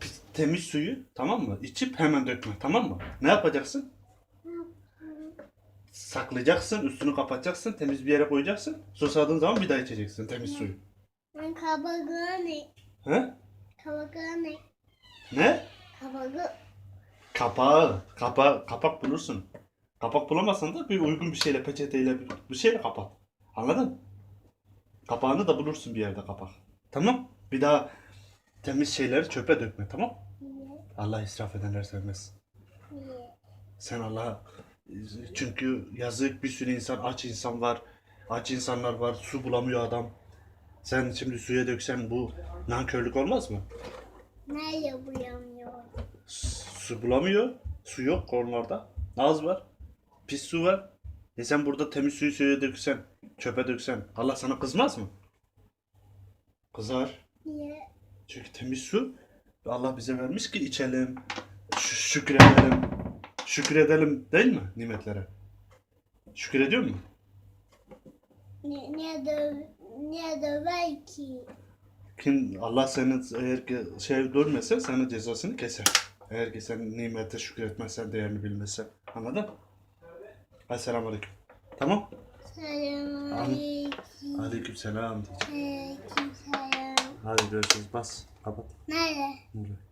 Pis- temiz suyu tamam mı? İçip hemen dökme tamam mı? Ne yapacaksın? Saklayacaksın, üstünü kapatacaksın, temiz bir yere koyacaksın. Susadığın zaman bir daha içeceksin temiz suyu. Ben kabağı ne? He? Kabağı ne? Ne? Kabağı. Kapağı, kapağı, kapak bulursun. Kapak bulamazsan da bir uygun bir şeyle, peçeteyle bir, bir şeyle kapat. Anladın? Kapağını da bulursun bir yerde kapak. Tamam? Bir daha temiz şeyleri çöpe dökme tamam? Niye? Allah israf edenler sevmez. Niye? Sen Allah'a çünkü yazık bir sürü insan aç insan var. Aç insanlar var. Su bulamıyor adam. Sen şimdi suya döksen bu nankörlük olmaz mı? Nereye bulamıyor? Su bulamıyor. Su yok konularda. Az var. Pis su var. E sen burada temiz suyu suya döksen, çöpe döksen Allah sana kızmaz mı? Kızar. Niye? Çünkü temiz su Allah bize vermiş ki içelim, şükredelim. Şükredelim değil mi nimetlere? Şükür ediyor mu? Niye, niye döv, niye döver ki? Kim Allah seni eğer ki şey görmese sana cezasını keser. Eğer ki sen nimete şükretmezsen, değerini bilmezsen. Anladın? Esselamu Aleyküm. Tamam? Selamünaleyküm. Aleyküm selam. Aleyküm selam. Hadi görüşürüz. Bas. Kapat. Nerede? Burada.